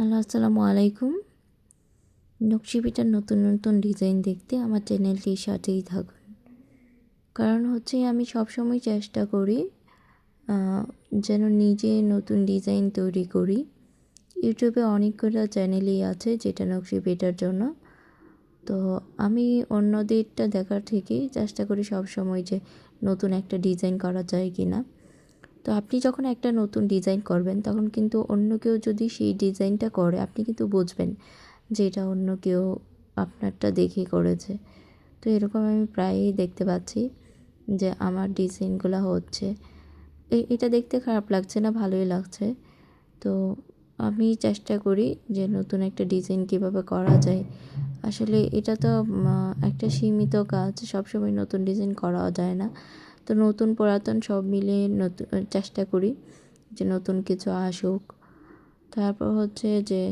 Hello, আসসালামু আলাইকুম। নকশিপিটার নতুন নতুন ডিজাইন দেখতে আমার চ্যানেলটির সাথেই থাকুন। কারণ হচ্ছে আমি সবসময় চেষ্টা করি যেন নিজে নতুন ডিজাইন তৈরি করি। ইউটিউবে অনেকগুলো চ্যানেলই আছে যেটা নকশিপিটার জন্য। তো আমি অন্যদেরটা দেখার থেকেই চেষ্টা করি সবসময় যে নতুন একটা ডিজাইন করা যায় কি না তো আপনি যখন একটা নতুন ডিজাইন করবেন, তখন কিন্তু অন্য কেউ যদি সেই ডিজাইনটা করে, আপনি কিন্তু বুঝবেন যে এটা অন্য কেউ আপনারটা দেখে করেছে। তো এরকম আমি প্রায়ই দেখতে পাচ্ছি যে আমার ডিজাইনগুলো হচ্ছে। এটা দেখতে খারাপ লাগছে না, ভালোই লাগছে। তো আমি চেষ্টা করি যে নতুন একটা ডিজাইন কীভাবে করা যায়। আসলে এটা তো একটা সীমিত কাজ, সবসময় নতুন ডিজাইন করা যায় না। তো নতুন পুরাতন সব মিলে নতুন চেষ্টা করি যে নতুন কিছু আসুক। তারপর হচ্ছে যে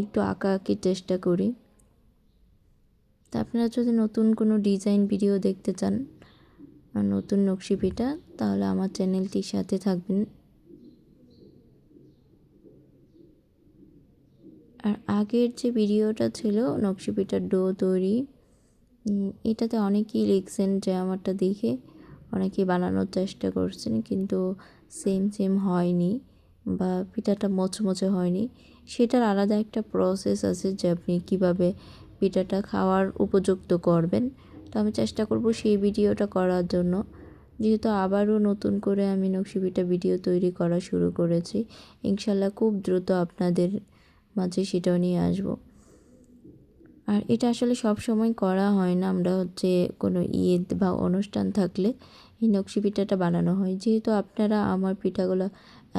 একটু আঁকা আঁকির চেষ্টা করি। তা আপনারা যদি নতুন কোনো ডিজাইন ভিডিও দেখতে চান নতুন নকশিপিটা তাহলে আমার চ্যানেলটির সাথে থাকবেন। আর আগের যে ভিডিওটা ছিল নকশিপিটার ডো তৈরি এটাতে অনেকেই লিখছেন যে আমারটা দেখে। অনেকেই বানানোর চেষ্টা করছেন, কিন্তু সেম সেম হয়নি বা পিঠাটা মচমচে হয়নি। সেটার আলাদা একটা প্রসেস আছে যে আপনি কীভাবে পিঠাটা খাওয়ার উপযুক্ত করবেন। তো আমি চেষ্টা করব সেই ভিডিওটা করার জন্য। যেহেতু আবারও নতুন করে আমি নকশি পিঠা ভিডিও তৈরি করা শুরু করেছি, ইনশাল্লাহ খুব দ্রুত আপনাদের মাঝে সেটাও নিয়ে আসব। আর এটা আসলে সব সময় করা হয় না আমরা হচ্ছে কোনো ঈদ বা অনুষ্ঠান থাকলে এই নকশি পিঠাটা বানানো হয়। যেহেতু আপনারা আমার পিঠাগুলো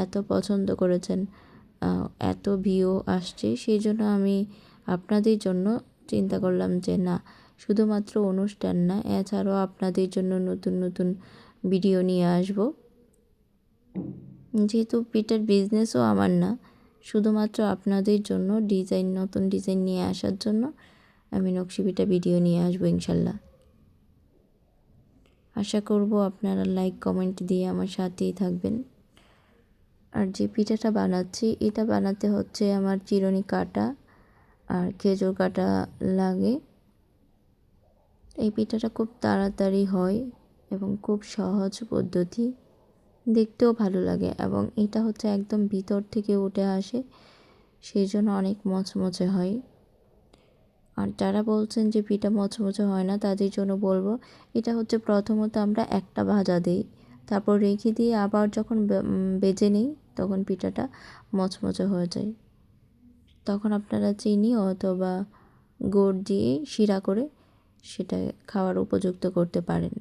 এত পছন্দ করেছেন এত ভিউ আসছে, সেই জন্য আমি আপনাদের জন্য চিন্তা করলাম যে না, শুধুমাত্র অনুষ্ঠান না, এছাড়াও আপনাদের জন্য নতুন নতুন ভিডিও নিয়ে আসব। যেহেতু পিঠার বিজনেসও আমার না, শুধুমাত্র আপনাদের জন্য ডিজাইন নতুন ডিজাইন নিয়ে আসার জন্য আমি নকশিবিটা ভিডিও নিয়ে আসব ইনশাল্লাহ। আশা করব আপনারা লাইক কমেন্ট দিয়ে আমার সাথেই থাকবেন। আর যে পিঠাটা বানাচ্ছি, এটা বানাতে হচ্ছে আমার চিরনি কাটা আর খেজুর কাটা লাগে। এই পিঠাটা খুব তাড়াতাড়ি হয় এবং খুব সহজ পদ্ধতি। দেখতেও ভালো লাগে এবং এটা হচ্ছে একদম ভিতর থেকে উঠে আসে, সেই জন্য অনেক মচমচে হয়। আর যারা বলছেন যে পিঠা মচমচে হয় না, তাদের জন্য বলব, এটা হচ্ছে প্রথমত আমরা একটা ভাজা দিই। তারপর রেখে দিয়ে আবার যখন বেজে নিই, তখন পিঠাটা মচমচে হয়ে যায়। তখন আপনারা চিনি অথবা গুড় দিয়ে শিরা করে সেটা খাওয়ার উপযুক্ত করতে পারেন।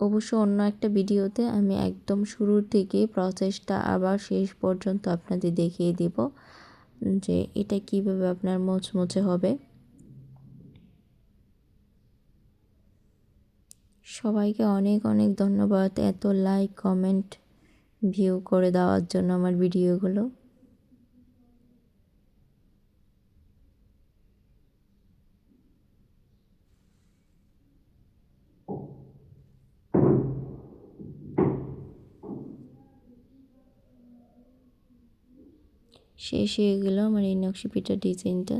অবশ্য অন্য একটা ভিডিওতে আমি একদম শুরুর থেকে প্রসেসটা আবার শেষ পর্যন্ত আপনাদের দেখিয়ে দিব যে এটা কীভাবে আপনার মোচমোচে হবে। সবাইকে অনেক অনেক ধন্যবাদ এত লাইক কমেন্ট ভিউ করে দেওয়ার জন্য আমার ভিডিওগুলো শেষ হয়ে গেল আমার এই নকশি পিঠার ডিজাইনটা